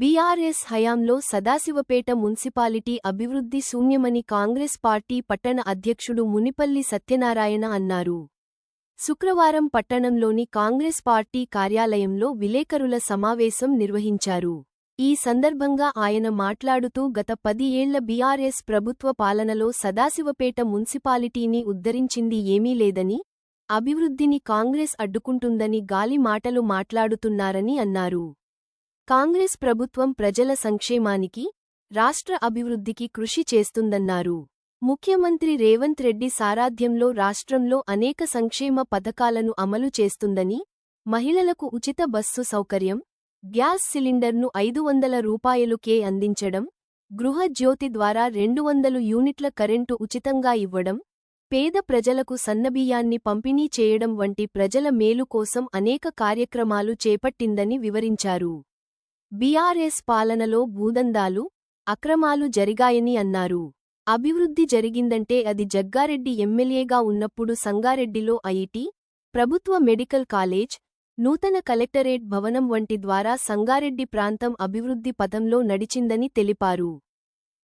BRS హయాంలో Sadasivpet municipality అభివృద్ధి శూన్యమని Congress party పట్టణ అధ్యక్షుడు మునిపల్లి సత్యనారాయణ అన్నారు. శుక్రవారం పట్టణంలోని కాంగ్రెస్ పార్టీ కార్యాలయంలో విలేకరుల సమావేశం నిర్వహించారు. ఈ సందర్భంగా ఆయన మాట్లాడుతూ గత పది ఏళ్ళ బీఆర్ఎస్ ప్రభుత్వ పాలనలో సదాశివపేట మున్సిపాలిటీని ఉద్ధరించింది ఏమీ లేదని అభివృద్ధిని కాంగ్రెస్ అడ్డుకుంటుందని గాలి మాటలు మాట్లాడుతున్నారని అన్నారు. కాంగ్రెస్ ప్రభుత్వం ప్రజల సంక్షేమానికి రాష్ట్ర అభివృద్ధికి కృషి చేస్తుందన్నారు. ముఖ్యమంత్రి రేవంత్ రెడ్డి సారాధ్యంలో రాష్ట్రంలో అనేక సంక్షేమ పథకాలను అమలు చేస్తుందని మహిళలకు ఉచిత బస్సు సౌకర్యం గ్యాస్ సిలిండర్ను ఐదు వందల రూపాయలుకే అందించడం గృహజ్యోతి ద్వారా రెండు వందలు యూనిట్ల కరెంటు ఉచితంగా ఇవ్వడం పేద ప్రజలకు సన్నబియ్యాన్ని పంపిణీ చేయడం వంటి ప్రజల మేలు కోసం అనేక కార్యక్రమాలు చేపట్టిందని వివరించారు. బీఆర్ఎస్ పాలనలో భూదందాలు అక్రమాలు జరిగాయని అన్నారు. అభివృద్ధి జరిగిందంటే అది జగ్గారెడ్డి ఎమ్మెల్యేగా ఉన్నప్పుడు సంగారెడ్డిలో ఐఐటి ప్రభుత్వ మెడికల్ కాలేజ్ నూతన కలెక్టరేట్ భవనం వంటి ద్వారా సంగారెడ్డి ప్రాంతం అభివృద్ధి పథంలో నడిచిందని తెలిపారు.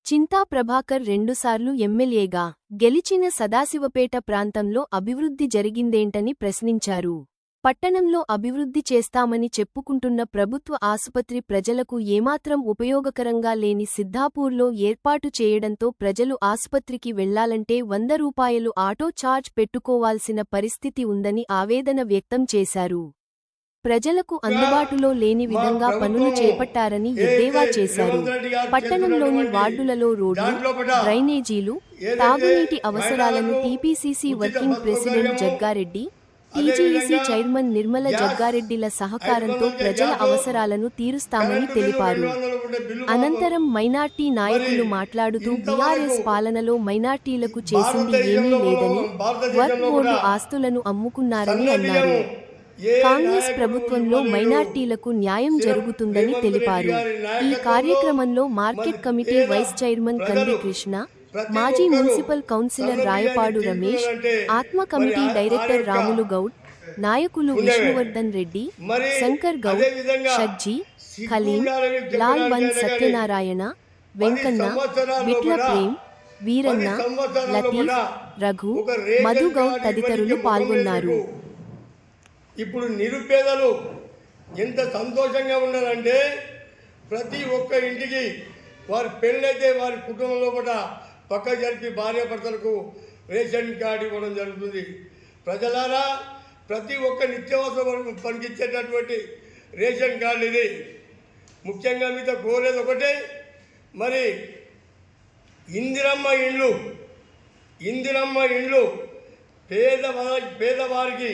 చింతా ప్రభాకర్ రెండుసార్లు ఎమ్మెల్యేగా గెలిచిన సదాశివపేట ప్రాంతంలో అభివృద్ధి జరిగిందేంటని ప్రశ్నించారు. పట్టణంలో అభివృద్ధి చేస్తామని చెప్పుకుంటున్న ప్రభుత్వ ఆసుపత్రి ప్రజలకు ఏమాత్రం ఉపయోగకరంగా లేని సిద్ధాపూర్లో ఏర్పాటు చేయడంతో ప్రజలు ఆసుపత్రికి వెళ్ళాలంటే వంద రూపాయలు ఆటో ఛార్జ్ పెట్టుకోవాల్సిన పరిస్థితి ఉందని ఆవేదన వ్యక్తం చేశారు. ప్రజలకు అందుబాటులో లేని విధంగా పనులు చేపట్టారని ఎద్దేవా చేశారు. పట్టణంలోని వార్డులలో రోడ్లు డ్రైనేజీలు తాగునీటి అవసరాలను TPCC working president Jaggareddy TGEC chairman Nirmala జగ్గారెడ్డిల సహకారంతో ప్రజల అవసరాలను తీరుస్తామని తెలిపారు. అనంతరం మైనార్టీ నాయకులు మాట్లాడుతూ బీఆర్ఎస్ పాలనలో మైనార్టీలకు చేసింది ఏమీ లేదని వర్క్ బోర్డు ఆస్తులను అమ్ముకున్నారని అన్నారు. కాంగ్రెస్ ప్రభుత్వంలో మైనార్టీలకు న్యాయం జరుగుతుందని తెలిపారు. ఈ కార్యక్రమంలో మార్కెట్ కమిటీ వైస్ చైర్మన్ కంది కృష్ణ మాజీ మున్సిపల్ కౌన్సిలర్ రాయపాడు రమేష్ ఆత్మ కమిటీ డైరెక్టర్ రాములు గౌడ్ నాయకులు విష్ణువర్ధన్ రెడ్డి శంకర్ గౌడ్ షజ్జీ ఖలీం లాల్ బంద్ సత్యనారాయణ వెంకన్న బిట్ల ప్రేమ్ వీరన్న లతీఫ్ రఘు మధు గౌడ్ తదితరులు పాల్గొన్నారు. ఇప్పుడు నిరుపేదలు ఎంత సంతోషంగా ఉన్నారంటే ప్రతి ఒక్క ఇంటికి వారి పెళ్ళైతే వారి కుటుంబంలో కూడా పక్క జరిపి భార్యాభర్తలకు రేషన్ కార్డు ఇవ్వడం జరుగుతుంది. ప్రజలారా ప్రతి ఒక్క నిత్యావసర పనికిచ్చేటటువంటి రేషన్ కార్డు ఇది. ముఖ్యంగా మీతో కోరేది ఒకటే మరి ఇందిరమ్మ ఇండ్లు ఇందిరమ్మ ఇండ్లు పేదవారి పేదవారికి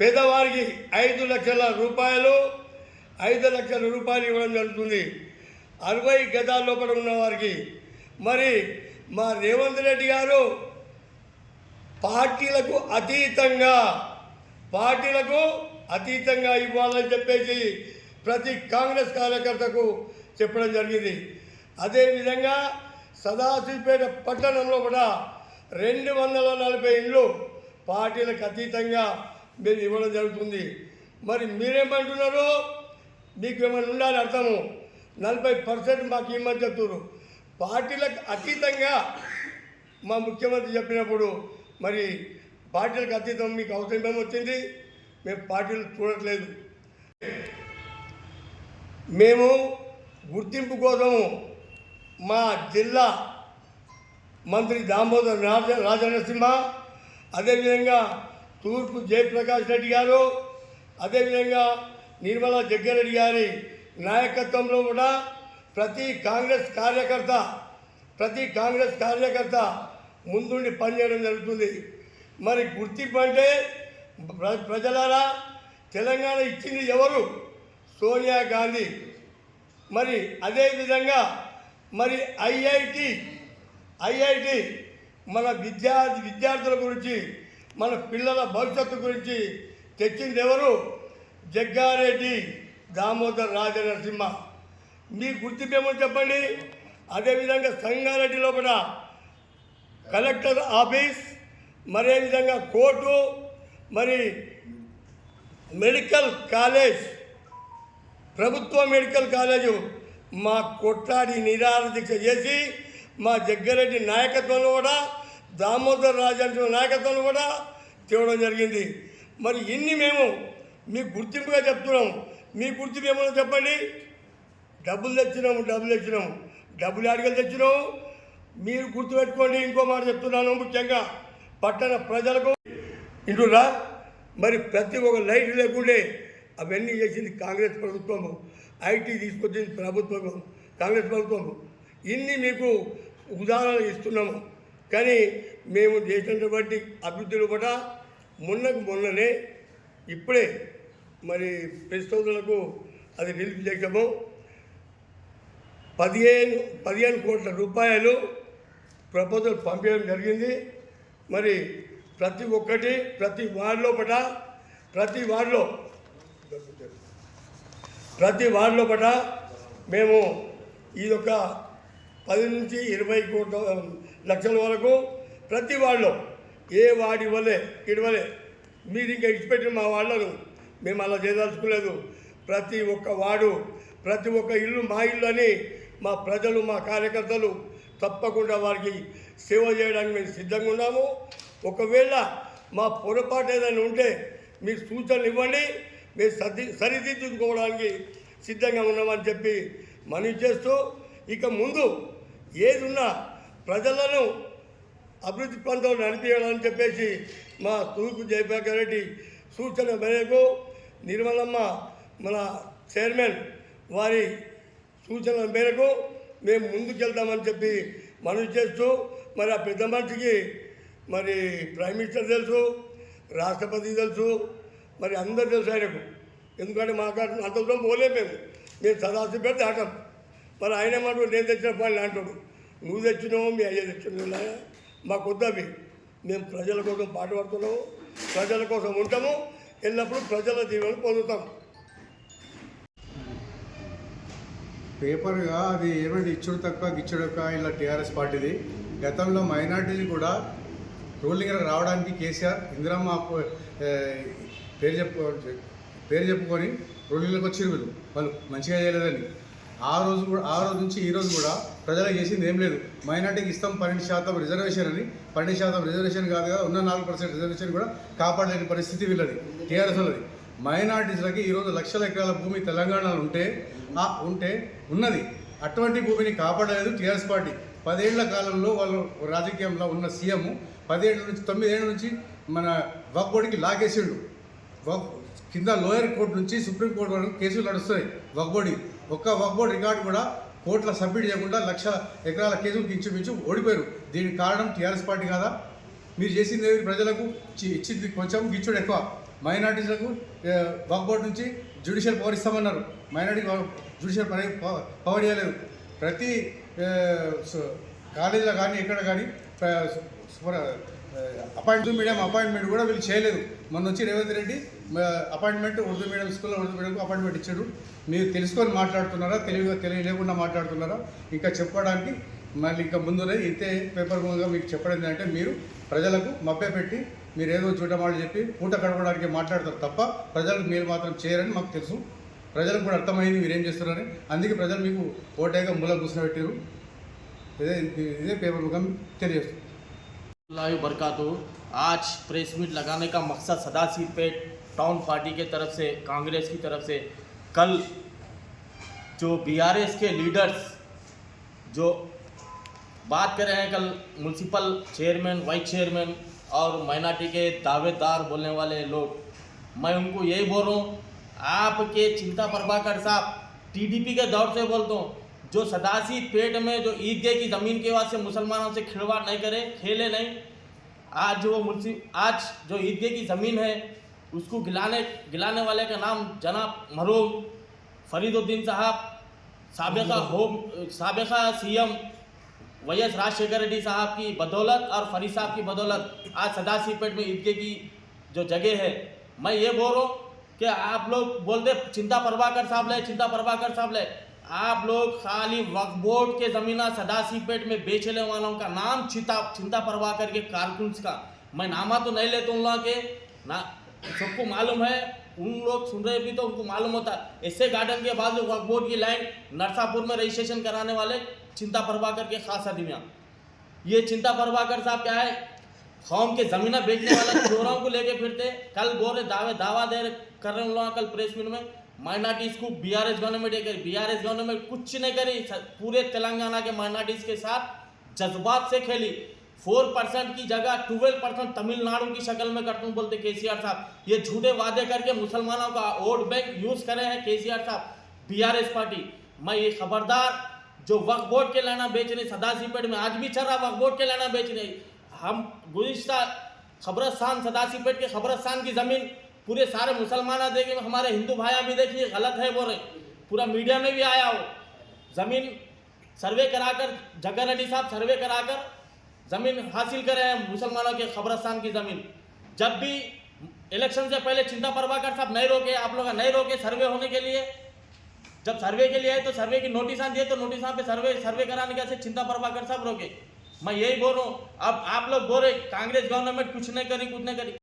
పేదవారికి ఐదు లక్షల రూపాయలు ఐదు లక్షల రూపాయలు ఇవ్వడం జరుగుతుంది. అరవై గజాల లోపల ఉన్న వారికి మరి మా రేవంత్ రెడ్డి గారు పార్టీలకు అతీతంగా పార్టీలకు అతీతంగా ఇవ్వాలని చెప్పేసి ప్రతి కాంగ్రెస్ కార్యకర్తకు చెప్పడం జరిగింది. అదేవిధంగా సదాశివపేట పట్టణంలో కూడా రెండు వందల నలభై ఇండ్లు పార్టీలకు అతీతంగా మీరు ఇవ్వడం జరుగుతుంది. మరి మీరేమంటున్నారు? మీకు ఏమైనా ఉండాలి అర్థము? నలభై పర్సెంట్ మాకు ఇమ్మని చెప్తున్నారు పార్టీలకు అతీతంగా మా ముఖ్యమంత్రి చెప్పినప్పుడు మరి పార్టీలకు అతీతం మీకు అవసరం ఏమొచ్చింది మేము పార్టీలు చూడట్లేదు. మేము గుర్తింపు కోసము మా జిల్లా మంత్రి దామోదర్ రాజ రాజనరసింహ అదేవిధంగా తూర్పు జయప్రకాష్ రెడ్డి గారు అదేవిధంగా నిర్మలా జగ్గారెడ్డి గారి నాయకత్వంలో కూడా ప్రతి కాంగ్రెస్ కార్యకర్త ప్రతి కాంగ్రెస్ కార్యకర్త ముందుండి పనిచేయడం జరుగుతుంది. మరి గుర్తింపు అంటే ప్రజలారా తెలంగాణ ఇచ్చింది ఎవరు? సోనియా గాంధీ. మరి అదేవిధంగా మరి ఐఐటి ఐఐటి మన విద్యార్థి విద్యార్థుల గురించి మన పిల్లల భవిష్యత్తు గురించి తెచ్చింది ఎవరు? జగ్గారెడ్డి. దామోదర్ రాజనరసింహ. మీ గుర్తింపేమో చెప్పండి? అదేవిధంగా సంగారెడ్డి లోపల కలెక్టర్ ఆఫీస్ మరే విధంగా కోర్టు మరి మెడికల్ కాలేజ్ ప్రభుత్వ మెడికల్ కాలేజు మా కొట్లాడి నిరాహార దీక్ష చేసి మా జగ్గారెడ్డి నాయకత్వంలో కూడా దామోదర్ రాజు నాయకత్వంలో కూడా తేవడం జరిగింది. మరి ఇన్ని మేము మీకు గుర్తింపుగా చెప్తున్నాం. మీ గుర్తు ఏమో చెప్పండి? డబ్బులు తెచ్చినాము డబ్బులు తెచ్చినాము. డబ్బులు అడిగలు తెచ్చినాము మీరు గుర్తుపెట్టుకోండి ఇంకో మాట చెప్తున్నాను ముఖ్యంగా. పట్టణ ప్రజలకు ఇంటురా? మరి ప్రతి ఒక్క లైట్ లేకుండే అవన్నీ చేసింది కాంగ్రెస్ ప్రభుత్వము ఐటీ తీసుకొచ్చింది ప్రభుత్వము కాంగ్రెస్ ప్రభుత్వము ఇన్ని మీకు ఉదాహరణలు ఇస్తున్నాము. కానీ మేము చేసినటువంటి అభివృద్ధిలో కూడా మొన్నకు మొన్ననే ఇప్పుడే మరి ప్రస్తుతులకు అది రిలీజ్ చేయటము పదిహేను పదిహేను కోట్ల రూపాయలు ప్రపోజల్ పంపించడం జరిగింది. మరి ప్రతి ఒక్కటి ప్రతి వార్డులో పట ప్రతి వార్డులో ప్రతి వార్డు పట మేము ఈ యొక్క పది నుంచి ఇరవై కోట్ల లక్షల వరకు ప్రతి వార్డులో ఏ వార్డు ఇవ్వలే ఇవ్వలే. మీరు ఇంకా ఇచ్చిపెట్టిన మా వాళ్ళను మేము అలా చేయదలుచుకోలేదు. ప్రతి ఒక్క వార్డు ప్రతి ఒక్క ఇల్లు మా ఇల్లు అని మా ప్రజలు మా కార్యకర్తలు తప్పకుండా వారికి సేవ చేయడానికి మేము సిద్ధంగా ఉన్నాము. ఒకవేళ మా పొరపాటు ఏదైనా ఉంటే మీరు సూచనలు ఇవ్వండి. మేము సర్ది సరిదిద్దుకోవడానికి సిద్ధంగా ఉన్నామని చెప్పి మనవి చేస్తూ ఇక ముందు ఏది ఉన్నా ప్రజలను అభివృద్ధి పంతంలో నడిపించాలని చెప్పేసి మా తూర్పు జయప్రకాష్ రెడ్డి సూచన మేరకు నిర్మలమ్మ మన చైర్మన్ వారి సూచనల మేరకు మేము ముందుకెళ్తామని చెప్పి మనవి చేస్తూ మరి ఆ పెద్ద మనిషికి మరి ప్రైమ్ మినిస్టర్ తెలుసు రాష్ట్రపతి తెలుసు మరి అందరు తెలుసు ఆయనకు. ఎందుకంటే మాకు అంత దూరం పోలేము మేము. మేము సదాశివ పెద్ద ఆటం మరి ఆయన మాట నేను తెచ్చిన పని అంటాడు. నువ్వు తెచ్చినావు మీ అయ్య తెచ్చినావు మాకు వద్దవి. మేము ప్రజల కోసం పాటుపడుతున్నాము ప్రజల కోసం ఉంటాము ఎల్లప్పుడూ ప్రజల దీవెన పొందుతాం. పేపర్గా అది ఏమైనా ఇచ్చుడు తక్కువ గిచ్చుడు తక్కువ ఇలా టీఆర్ఎస్ పార్టీది. గతంలో మైనార్టీలు కూడా రూలింగ్ రావడానికి కేసీఆర్ ఇందిరమ్మ పేరు చెప్పు పేరు చెప్పుకొని రూలింగ్లోకి వచ్చిరు వీళ్ళు. వాళ్ళు మంచిగా చేయలేదని. ఆ రోజు కూడా ఆ రోజు నుంచి ఈ రోజు కూడా ప్రజలకు చేసింది ఏం లేదు. మైనార్టీకి ఇస్తాం పన్నెండు శాతం రిజర్వేషన్ అని. పన్నెండు శాతం రిజర్వేషన్ కాదు కదా ఉన్న నాలుగు పర్సెంట్ రిజర్వేషన్ కూడా కాపాడలేని పరిస్థితి వీళ్ళది టీఆర్ఎస్ వాళ్ళది. మైనార్టీస్లకి ఈరోజు లక్షల ఎకరాల భూమి తెలంగాణలో ఉంటే ఆ ఉంటే ఉన్నది. అటువంటి భూమిని కాపాడలేదు టీఆర్ఎస్ పార్టీ. పదేళ్ళ కాలంలో వాళ్ళు రాజకీయంలో ఉన్న సీఎం పదేళ్ళ నుంచి తొమ్మిదేళ్ళ నుంచి మన వక్ లాగేసిండు. వక్ కింద లోయర్ కోర్టు నుంచి సుప్రీం కోర్టు వరకు కేసులు నడుస్తాయి వక్ ఒక్క వక్ రికార్డు కూడా కోర్టులో సబ్మిట్ చేయకుండా లక్ష ఎకరాల కేసులు కించుమించు ఓడిపోయారు. దీనికి కారణం టీఆర్ఎస్ పార్టీ కాదా? మీరు చేసింది ప్రజలకు ఇచ్చింది కొంచెం గిచ్చుడు ఎక్కువ. మైనార్టీలకు వాక్బోర్డ్ నుంచి జ్యుడిషియల్ పవర్ ఇస్తామన్నారు. మైనార్టీ జ్యుడిషియల్ పవర్ పవర్ ఇవ్వలేదు ప్రతి కాలేజీలో కానీ ఎక్కడ కానీ అపాయింట్మెంట్ మీడియం అపాయింట్మెంట్ కూడా వీళ్ళు చేయలేదు. మొన్న వచ్చి రేవంత్ రెడ్డి అపాయింట్మెంట్ ఉర్దూ మీడియం స్కూల్లో ఉర్దూ మీడియంకు అపాయింట్మెంట్ ఇచ్చాడు మీరు తెలుసుకొని మాట్లాడుతున్నారా తెలివిగా తెలివి లేకుండా మాట్లాడుతున్నారా ఇంకా చెప్పడానికి మళ్ళీ ఇంకా ముందునే ఇంతే పేపర్ ముందుగా మీకు చెప్పడం ఏంటంటే మీరు ప్రజలకు మభ్యపెట్టి మీరు ఏదో చూడమాట చెప్పి పూట గడపడానికి మాట్లాడతారు తప్ప ప్రజలకు మీరు మాత్రం చేయరని మాకు తెలుసు ప్రజలకు కూడా అర్థమైంది మీరు ఏం చేస్తున్నారని అందుకే ప్రజలు మీకు ఓటేగా మూల కూర్చోబెట్టారు ఇదే ఇదే పేపర్ ముఖం తెలియజేస్తుంది अल्लाह बरकातु आज प्रेस मीट लगाने का मकसद सदासी पेट टाउन पार्टी के तरफ़ से, कांग्रेस की तरफ़ से, कल जो बीआरएस के लीडर्स जो बात कर रहे हैं, कल म्यूनसिपल चेयरमैन वाइस चेयरमैन और माइनॉरिटी के दावेदार बोलने वाले लोग, मैं उनको यही बोल रहा हूँ, आपके चिंता प्रभाकर साहब टीडीपी के दौर से बोलता हूँ, जो सदासी पेट में जो ईदगाह की ज़मीन के वास्ते मुसलमानों से खिलवाड़ नहीं करे, खेले नहीं, आज वो मुंशी आज जो ईदगाह की ज़मीन है उसको गिलाने गिलाने वाले का नाम जनाब मरूम फरीदुद्दीन साहब सबका होम सबका CM Y S Rajashekhar Reddy साहब की बदौलत और फरीद साहब की बदौलत। आज सदासी पेट में ईदगाह की जो जगह है मैं ये बोल रहा हूँ कि आप लोग बोलते चिंता प्रभाकर साहब ले चिंता प्रभाकर साहब ले। आप लोग खाली वक्फ बोर्ड के ज़मीना सदासी पेट में बेचने वालों का नाम चिंता चिंता प्रभाकर के कारकुन्स का। मैं नामा तो नहीं लेता हूँ के ना सबको मालूम है, उन लोग सुन रहे भी तो उनको मालूम होता। है इससे गार्डन के बाद वक्फ बोर्ड की लाइन, नरसापुर में रजिस्ट्रेशन कराने वाले चिंता प्रभाकर के खास आदमियाँ ये चिंता प्रभाकर साहब क्या है? कौम के ज़मीन बेचने वाले चोरों को लेके फिरते। कल बोल दावे, दावा दे कर रहे उन लोगों कल प्रेस मीट में। माइनॉरिटीज को बी आर एस गवर्नमेंट करी। एस गवर्नमेंट कुछ नहीं करी। पूरे तेलंगाना के माइनॉरिटीज के साथ जज्बात से खेली। फोर परसेंट की जगह ट्वेल्व परसेंट तमिलनाडु की शक्ल में करता हूँ बोलते केसीआर साहब। ये झूठे वादे करके मुसलमानों का वोट बैंक यूज़ करे हैं केसीआर साहब। बीआरएस पार्टी। मैं ये खबरदार जो वक्फ बोर्ड के लाना बेच रहे सदासीपेट में आज भी चल रहा वक्फ बोर्ड के लाना बेच रहे। हम गुजश्ता खबरस्तान सदासीपेट के खबरस्तान की ज़मीन पूरे सारे मुसलमान देखे हमारे हिंदू भाइयाँ भी देखिए, गलत है बोल रहे। पूरा मीडिया में भी आया हो। ज़मीन सर्वे कराकर जग्गा रेड्डी साहब, सर्वे कराकर ज़मीन हासिल करे हैं मुसलमानों के खबरस्तान की ज़मीन। जब भी इलेक्शन से पहले चिंता प्रभाकर साहब नहीं रोके, आप लोग नहीं रोके सर्वे होने के लिए। जब सर्वे के लिए आए तो सर्वे की नोटिस दिए तो नोटिस पे सर्वे सर्वे कराने के चिंता प्रभाकर साहब रोके। मैं यही बोल रहा हूँ, अब आप लोग बोल रहे कांग्रेस गवर्नमेंट कुछ नहीं करी, कुछ नहीं करी।